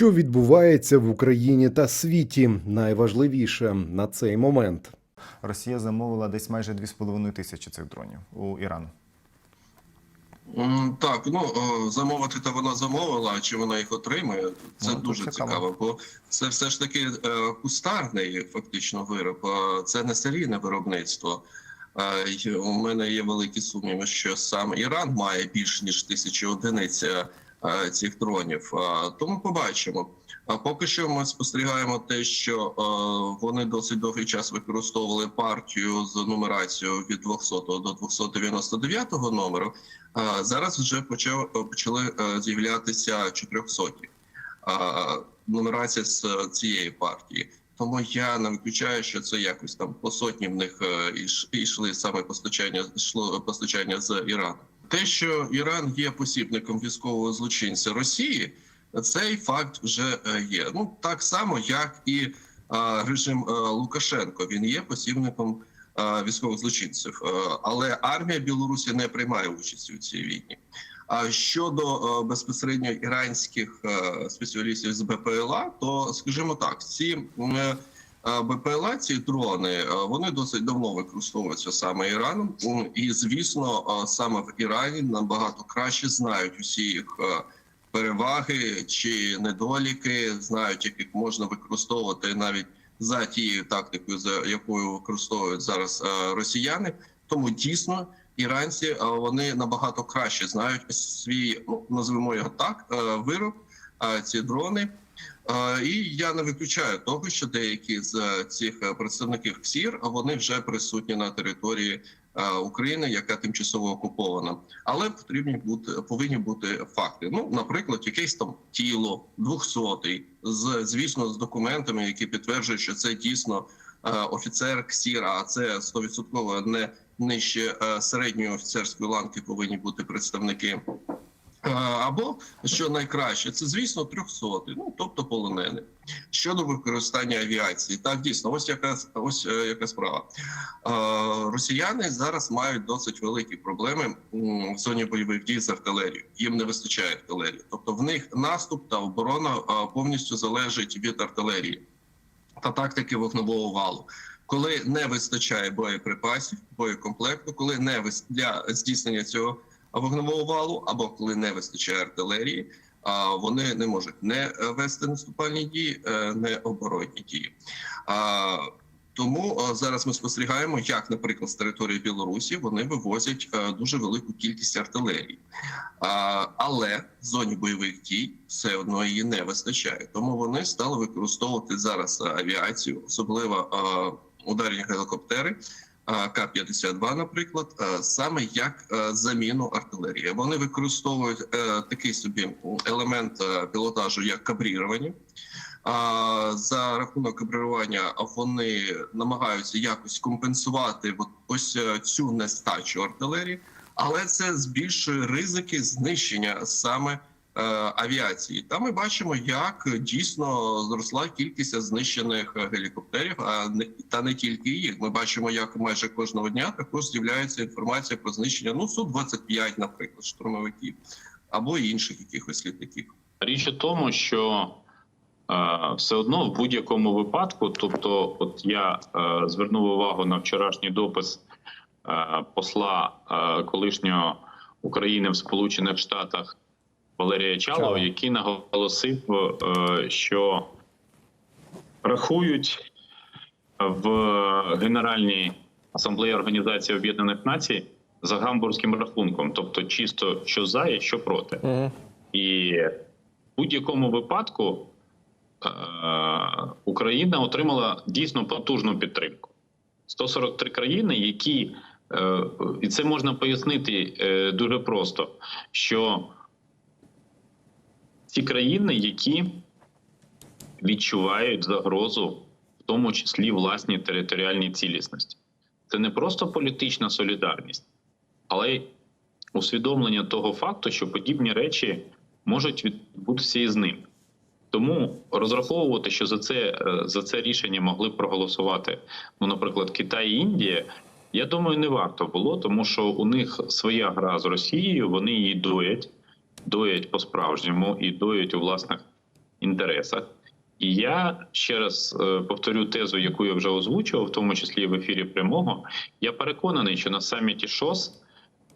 Що відбувається в Україні та світі? Найважливіше на цей момент. Росія замовила десь майже 2,5 тисячі цих дронів у Ірану. Так, ну замовити то вона замовила, а чи вона їх отримує? Це Ну, дуже цікаво. цікаво, бо це все ж таки е, кустарний фактично вироб. Це не серійне виробництво. Е, У мене є великі сумніви, що сам Іран має більш ніж тисячі одиниць е, цих дронів. Е, Тому побачимо. А поки що ми спостерігаємо те, що е, вони досить довгий час використовували партію з нумерацією від 200 до 299 номеру. Зараз вже почали е, з'являтися 400 а, нумерація з е, цієї партії. Тому я не виключаю, що це якось там по сотні в них е, йшли саме постачання йшло постачання з Ірану. Те, що Іран є посібником військового злочинця Росії, цей факт вже е, є. Ну так само, як і режим е, Лукашенко. Він є посібником е, військових злочинців, Е, але армія Білорусі не приймає участі у цій війні. А щодо е, безпосередньо іранських е, спеціалістів з БПЛА, то скажімо так, ці е, БПЛА, ці дрони, вони досить давно використовуються саме Іраном, і звісно, саме в Ірані набагато краще знають усі їх. Переваги чи недоліки знають, як їх можна використовувати навіть за тією тактикою, за якою використовують зараз росіяни. Тому дійсно іранці вони набагато краще знають свій, ну назвемо його так, вироб, ці дрони. І я не виключаю того, що деякі з цих е, представників КСІР вони вже присутні на території е, України, яка тимчасово окупована. Але потрібні бути повинні бути факти. Ну, наприклад, якесь там тіло 200 з звісно з документами, які підтверджують, що це дійсно е, офіцер КСІР, а це 100% не нижче середньої офіцерської ланки повинні бути представники. Е, Або що найкраще, це звісно 300, ну тобто полонени. Щодо використання авіації, так дійсно, ось яка ось е, яка справа. Е, Росіяни зараз мають досить великі проблеми в зоні бойових дій з артилерією. Їм не вистачає артилерії. Тобто, в них наступ та оборона повністю залежить від артилерії та тактики вогневого валу. Коли не вистачає боєприпасів, боєкомплекту, коли не для здійснення цього вогневого валу, або коли не вистачає артилерії, а вони не можуть не е, вести наступальні дії, е, не оборонні дії. Тому е, зараз ми спостерігаємо, як, наприклад, з території Білорусі вони вивозять дуже велику кількість артилерії, але в зоні бойових дій все одно її не вистачає. Тому вони стали використовувати зараз авіацію, особливо ударні гелікоптери. Е, К-52, наприклад, е, саме як е, заміну артилерії. Вони використовують е, такий собі елемент пілотажу, як кабрірування. За рахунок кабрирування вони намагаються якось компенсувати ось цю нестачу артилерії, але це збільшує ризики знищення саме авіації. Та ми бачимо, як дійсно зросла кількість знищених е, гелікоптерів, та не тільки їх. Ми бачимо, як майже кожного дня також з'являється інформація про знищення ну су 25 наприклад, штурмовиків або інших якихось літаків. Річ у тому, що е, все одно в будь-якому випадку, тобто, от я е, звернув увагу на вчорашній допис е, посла е, колишнього України в Сполучених Штатах Валерія Чалова, який наголосив, е, що рахують в Генеральній асамблеї Організації Об'єднаних Націй за гамбурзьким рахунком, тобто чисто що за і що проти. І в будь-якому випадку е, Україна отримала дійсно потужну підтримку. 143 країни, які е, і це можна пояснити дуже просто, що ці країни, які відчувають загрозу, в тому числі власній територіальній цілісності, це не просто політична солідарність, але й усвідомлення того факту, що подібні речі можуть відбутися і з ним. Тому розраховувати, що за це е, за це рішення могли б проголосувати, ну, наприклад, Китай і Індія. Я думаю, не варто було, тому що у них своя гра з Росією, вони її доять, доять по-справжньому і доять у власних інтересах. І я ще раз е, повторю тезу, яку я вже озвучував, в тому числі і в ефірі прямого. Я переконаний, що на саміті ШОС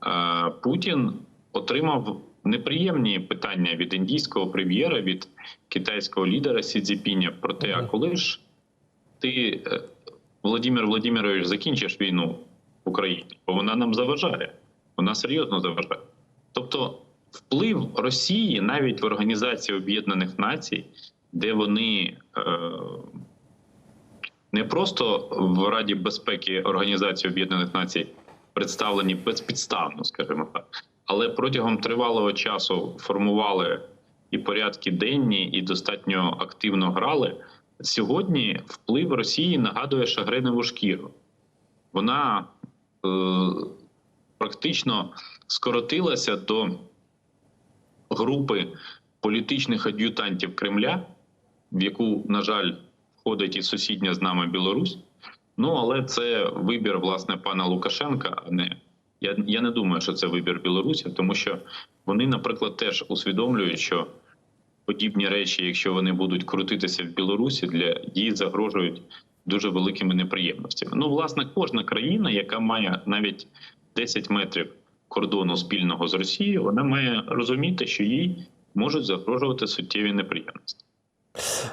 е, Путін отримав неприємні питання від індійського прем'єра, від китайського лідера Сі Цзіпіня про те, а коли ж ти, е, Володимир Володимирович, закінчиш війну в Україні, бо вона нам заважає, вона серйозно заважає. Тобто, вплив Росії навіть в Організації Об'єднаних Націй, де вони е, не просто в Раді безпеки Організації Об'єднаних Націй представлені безпідставно, скажімо так, але протягом тривалого часу формували і порядки денні, і достатньо активно грали. Сьогодні вплив Росії нагадує шагреневу шкіру. Вона е, практично скоротилася до групи політичних ад'ютантів Кремля, в яку, на жаль, входить і сусідня з нами Білорусь. Ну але це вибір власне пана Лукашенка. А не я, я не думаю, що це вибір Білорусі, тому що вони, наприклад, теж усвідомлюють, що подібні речі, якщо вони будуть крутитися в Білорусі, для їй загрожують дуже великими неприємностями. Ну, власне, кожна країна, яка має навіть 10 метрів кордону спільного з Росією, вона має розуміти, що їй можуть загрожувати суттєві неприємності.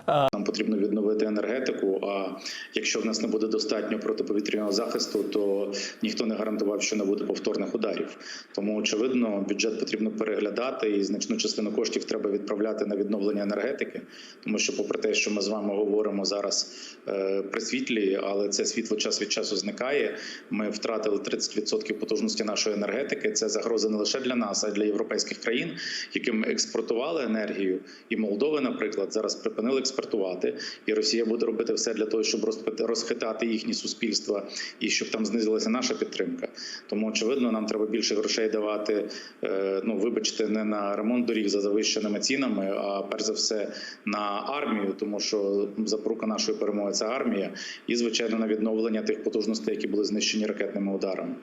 Нам потрібно відновити енергетику. А якщо в нас не буде достатньо протиповітряного захисту, то ніхто не гарантував, що не буде повторних ударів. Тому очевидно, бюджет потрібно переглядати, і значну частину коштів треба відправляти на відновлення енергетики. Тому що, попри те, що ми з вами говоримо зараз е, при світлі, але це світло час від часу зникає. Ми втратили 30% потужності нашої енергетики. Це загроза не лише для нас, а й для європейських країн, яким експортували енергію. І Молдови, наприклад, зараз припинили експортувати, і Росія буде робити все для того, щоб розхитати їхні суспільства і щоб там знизилася наша підтримка. Тому очевидно, нам треба більше грошей давати. е, Ну вибачте, не на ремонт доріг за завищеними цінами, а перш за все на армію, тому що запорука нашої перемоги це армія, і звичайно на відновлення тих потужностей, які були знищені ракетними ударами.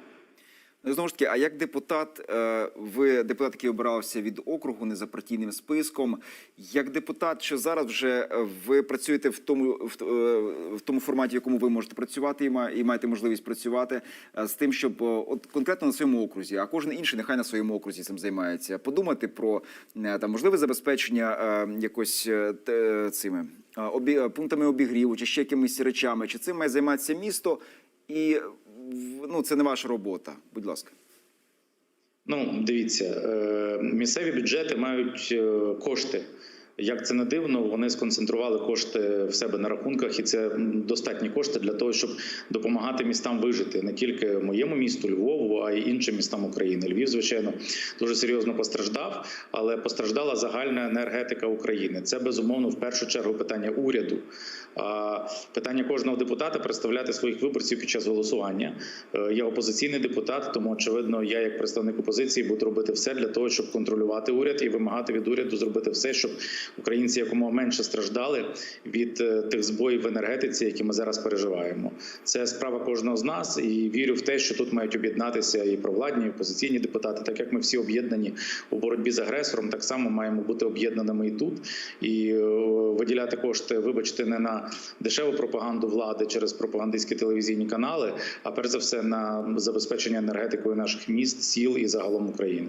Ну, знову ж таки, а як депутат, е, ви депутат, який обирався від округу не за партійним списком, як депутат, що зараз вже е, ви працюєте в тому в, е, в тому форматі, в якому ви можете працювати, і маєте можливість працювати з тим, щоб от конкретно на своєму окрузі, а кожен інший нехай на своєму окрузі цим займається, подумати про там можливе забезпечення якось цими обі, пунктами обігріву чи ще якимись речами, чи цим має займатися місто і ну це не ваша робота. Будь ласка. Ну, дивіться, е, місцеві бюджети мають е, кошти. Як це не дивно, вони сконцентрували кошти в себе на рахунках, і це достатні кошти для того, щоб допомагати містам вижити не тільки моєму місту Львову, а й іншим містам України. Львів, звичайно, дуже серйозно постраждав, але постраждала загальна енергетика України. Це безумовно в першу чергу питання уряду. Питання кожного депутата представляти своїх виборців під час голосування. Е, Я опозиційний депутат, тому очевидно, я як представник опозиції буду робити все для того, щоб контролювати уряд і вимагати від уряду зробити все, щоб українці якомога менше страждали від е, тих збоїв в енергетиці, які ми зараз переживаємо. Це справа кожного з нас, і вірю в те, що тут мають об'єднатися і провладні, і опозиційні депутати, так як ми всі об'єднані у боротьбі з агресором, так само маємо бути об'єднаними і тут і е, виділяти кошти, вибачте, не на дешеву пропаганду влади через пропагандистські телевізійні канали, а перш за все на забезпечення енергетикою наших міст, сіл і загалом України.